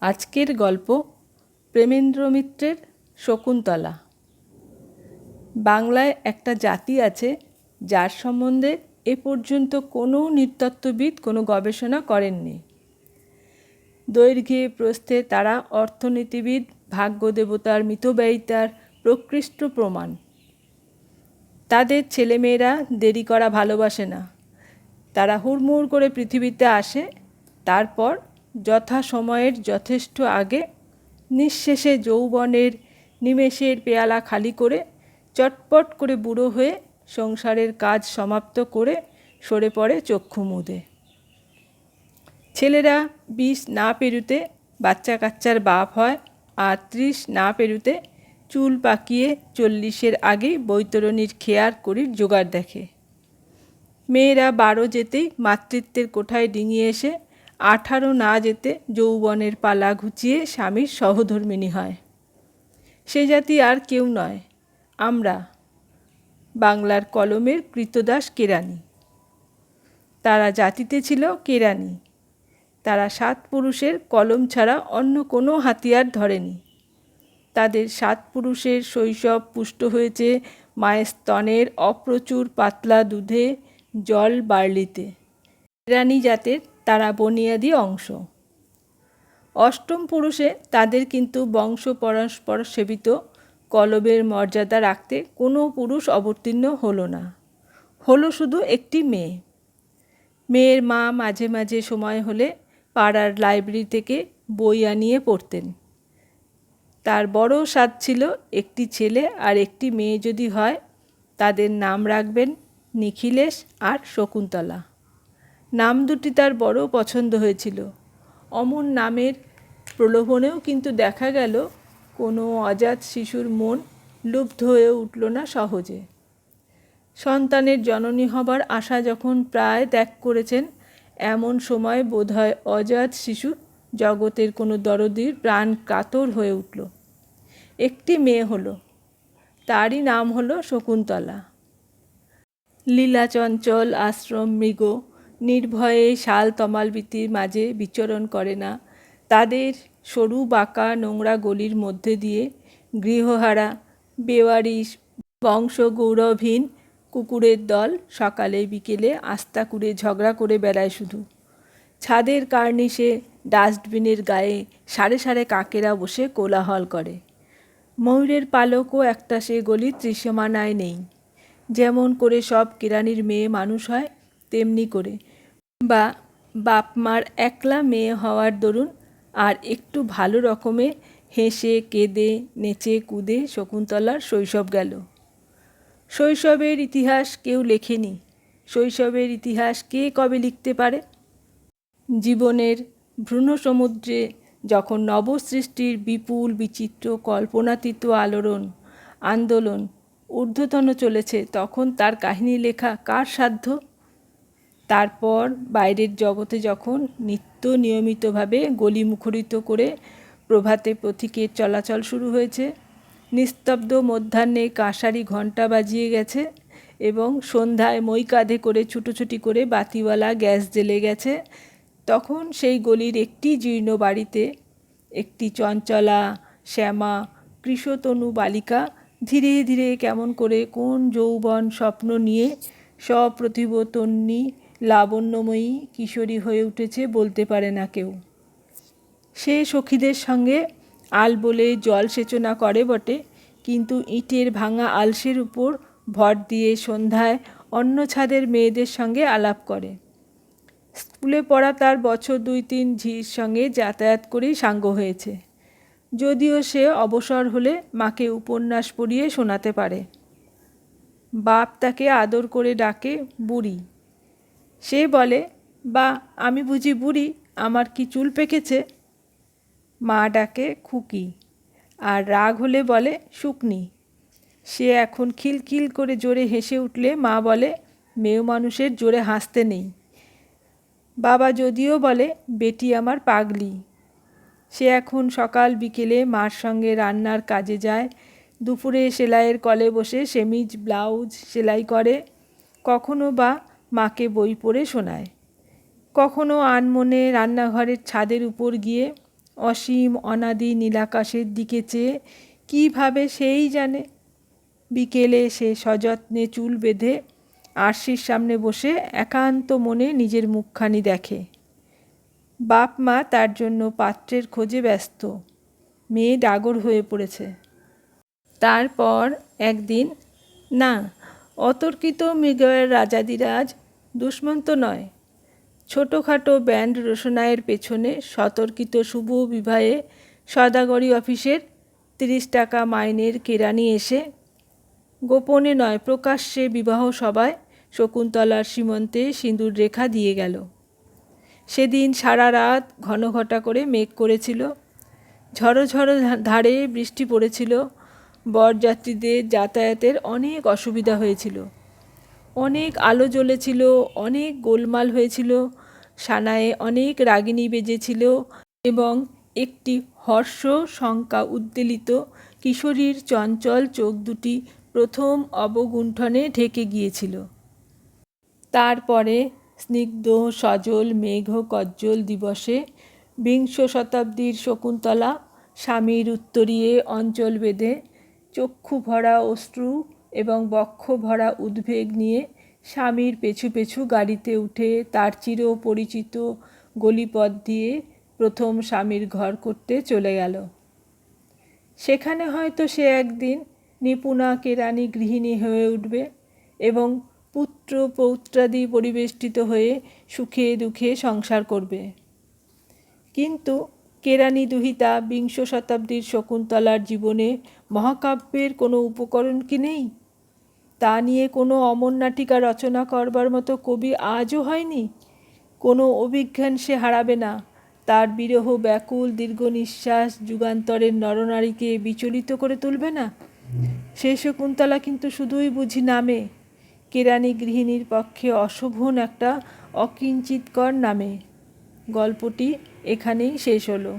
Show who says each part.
Speaker 1: আজকের গল্প প্রেমেন্দ্র মিত্রের শকুন্তলা। বাংলায় একটা জাতি আছে যার সম্বন্ধে এ পর্যন্ত কোনো নৃতত্ত্ববিদ কোনো গবেষণা করেননি। দৈর্ঘ্যে, প্রস্থে তারা অর্থনীতিবিদ ভাগ্যদেবতার মিতব্যয়িতার প্রকৃষ্ট প্রমাণ। তাদের ছেলেমেয়েরা দেরি করা ভালোবাসে না। তারা হুড়মুড় করে পৃথিবীতে আসে, তারপর যথা সময়ের যথেষ্ট আগে নিঃশেষে যৌবনের নিমেষের পেয়ালা খালি করে চটপট করে বুড়ো হয়ে সংসারের কাজ সমাপ্ত করে সরে পড়ে চক্ষু মুদে। ছেলেরা বিষ না পেরুতে বাচ্চা কাচ্চার বাপ হয় আর ত্রিশ না পেরুতে চুল পাকিয়ে চল্লিশের আগেই বৈতরণীর খেয়ার করির জোগাড় দেখে। মেয়েরা বারো যেতেই মাতৃত্বের কোঠায় ডিঙিয়ে এসে আঠারো না যেতে যৌবনের পালা ঘুচিয়ে স্বামীর সহধর্মিণী হয়। সে জাতি আর কেউ নয়। আমরা, বাংলার কলমের কৃতদাস কেরানি তারা জাতিতে ছিল কেরানি তারা সাত পুরুষের কলম ছাড়া অন্য কোনো হাতিয়ার ধরেনি। তাদের সাত পুরুষের শৈশব পুষ্ট হয়েছে মায়ের স্তনের অপ্রচুর পাতলা দুধে জল বার্লিতে। কেরানি জাতের তারা বনিয়াদি অংশ। অষ্টম পুরুষে তাদের কিন্তু বংশ পরস্পর সেবিত, কলবের মর্যাদা রাখতে কোনো পুরুষ অবতীর্ণ হলো না। হলো শুধু একটি মেয়ে। মেয়ের মা মাঝে মাঝে সময় হলে পাড়ার লাইব্রেরি থেকে বই আনিয়ে পড়তেন। তার বড় স্বাদ ছিল একটি ছেলে আর একটি মেয়ে যদি হয়, তাদের নাম রাখবেন নিখিলেশ আর শকুন্তলা। নাম দুটি তার বড় পছন্দ হয়েছিল। অমন নামের প্রলোভনেও কিন্তু দেখা গেল, কোনো অজাত শিশুর মন লুব্ধ হয়ে উঠল না সহজে। সন্তানের জননী হবার আশা যখন প্রায় ত্যাগ করেছেন, এমন সময় বোধহয় অজাত শিশু জগতের কোনো দরদির প্রাণ কাতর হয়ে উঠল। একটি মেয়ে হলো, তারই নাম হলো শকুন্তলা। লীলাচঞ্চল, আশ্রম, মৃগ নির্ভয়ে শাল তমালবিতির মাঝে বিচরণ করে না। তাদের সরু বাঁকা নোংরা গলির মধ্যে দিয়ে গৃহহারা, বেওয়ারিশ বংশ গৌরবহীন কুকুরের দল সকালে বিকেলে আস্তা করে ঝগড়া করে বেড়ায় শুধু। ছাদের কার্নিশে ডাস্টবিনের গায়ে সাড়ে সাড়ে কাকেরা বসে কোলাহল করে। ময়ূরের পালকও একটা সে গলির ত্রিসীমানায় নেই। যেমন করে সব কেরানির মেয়ে মানুষ হয়, তেমনি করে বা বাপ মার একলা মেয়ে হওয়ার দরুন আর একটু ভালো রকমে হেসে, কেঁদে, নেচে, কুদে শকুন্তলার শৈশব গেল। শৈশবের ইতিহাস কেউ লেখেনি। শৈশবের ইতিহাস কে কবে লিখতে পারে? জীবনের ভ্রূণ সমুদ্রে যখন নবসৃষ্টির বিপুল, বিচিত্র, কল্পনাতীত আলোড়ন, আন্দোলন, ঊর্ধ্বতন চলেছে, তখন তার কাহিনী লেখা কার সাধ্য? তারপর বাইরের জগতে যখন নিত্য নিয়মিতভাবে গলি মুখরিত করে প্রভাতে পথিকের চলাচল শুরু হয়েছে, নিস্তব্ধ মধ্যাহ্নে কাঁসারি ঘণ্টা বাজিয়ে গেছে এবং সন্ধ্যায় মই কাঁধে করে ছুটোছুটি করে বাতিওয়ালা গ্যাস জ্বেলে গেছে, তখন সেই গলির একটি জীর্ণ বাড়িতে একটি চঞ্চলা, শ্যামা, কৃষতনু বালিকা ধীরে ধীরে কেমন করে কোন যৌবন স্বপ্ন নিয়ে সপ্রতিভতন্নী লাবণ্যময়ী কিশোরী হয়ে উঠেছে বলতে পারে না কেউ। সে সখীদের সঙ্গে আল বলে জল সেচনা করে বটে, কিন্তু ইটের ভাঙা আলসের উপর ভর দিয়ে সন্ধ্যায় অন্য ছাদের মেয়েদের সঙ্গে আলাপ করে। স্কুলে পড়া তার বছর দুই তিন ঝির সঙ্গে যাতায়াত করেই সাঙ্গ হয়েছে। যদিও সে অবসর হলে মাকে উপন্যাস পড়িয়ে শোনাতে পারে। বাপ তাকে আদর করে ডাকে বুড়ি। সে বলে, বা, আমি বুঝি বুড়ি, আমার কি চুল পেকেছে? মা ডাকে, খুকি। আর রাগ হলে বলে, শুকনি। সে এখন খিলখিল করে জোরে হেসে উঠলে মা বলে, মেয়ে মানুষের জোরে হাসতে নেই। বাবা যদিও বলে, বেটি আমার পাগলি। সে এখন সকাল বিকেলে মার সঙ্গে রান্নার কাজে যায়। দুপুরে সেলাইয়ের কলে বসে সেমিজ, ব্লাউজ সেলাই করে। কখনো বা মাকে বই পড়ে শোনায়। কখনো আনমনে রান্নাঘরের ছাদের উপর গিয়ে অসীম অনাদি নীলাকাশের দিকে চেয়ে কীভাবে সেই জানে? বিকেলে সে সযত্নে চুল বেঁধে আরশির সামনে বসে একান্ত মনে নিজের মুখখানি দেখে। বাপ মা তার জন্য পাত্রের খোঁজে ব্যস্ত। মেয়ে ডাগর হয়ে পড়েছে। তারপর একদিন, না, অতর্কিত মৃগয়ের রাজাদিরাজ দুষ্মন্ত নয়। ছোটোখাটো ব্যান্ড রোশনায়ের পেছনে সতর্কিত শুভ বিবাহে সদাগরি অফিসের তিরিশ টাকা মাইনের কেরানি এসে গোপনে নয়, প্রকাশ্যে বিবাহ সভায় শকুন্তলার সীমন্তে সিঁদুর রেখা দিয়ে গেল। সেদিন সারা রাত ঘন ঘটা করে মেঘ করেছিল। ঝড়ো ঝড়ো ধারে বৃষ্টি পড়েছিল। বরযাত্রীদের যাতায়াতের অনেক অসুবিধা হয়েছিল। অনেক আলো জ্বলেছিল, অনেক গোলমাল হয়েছিল, সানায়ে অনেক রাগিনী বেজেছিল এবং একটি হর্ষ শঙ্কা উদ্বেলিত কিশোরীর চঞ্চল চোখ দুটি প্রথম অবগুণ্ঠনে ঢেকে গিয়েছিল। তারপরে স্নিগ্ধ, সজল, মেঘ কজ্জল দিবসে বিংশ শতাব্দীর শকুন্তলা স্বামীর উত্তরীয়ে অঞ্চল বেঁধে চক্ষু ভরা অশ্রু এবং বক্ষ ভরা উদ্বেগ নিয়ে স্বামীর পেছু পেছু গাড়িতে উঠে তার চির পরিচিত গলিপথ দিয়ে প্রথম স্বামীর ঘর করতে চলে গেল। সেখানে হয়তো সে একদিন নিপুণা কেরানি গৃহিণী হয়ে উঠবে এবং পুত্র পৌত্রাদি পরিবেষ্টিত হয়ে সুখে দুঃখে সংসার করবে। কিন্তু কেরানি দুহিতা বিংশ শতাব্দীর শকুন্তলার জীবনে মহাকাব্যের কোনো উপকরণ কি নেই? তা নিয়ে কোনো অমর নাটিকা রচনা করবার মতো কবি আজও হয়নি? কোনো অভিজ্ঞান সে হারাবে না। তার বিরহ ব্যাকুল, দীর্ঘ নিঃশ্বাস, যুগান্তরের নরনারীকে বিচলিত করে তুলবে না? সে শকুন্তলা কিন্তু শুধুই বুঝি নামে। কেরানি গৃহিণীর পক্ষে অশোভন একটা অকিঞ্চিতকর নামে। গল্পটি এখানেই শেষ হলো।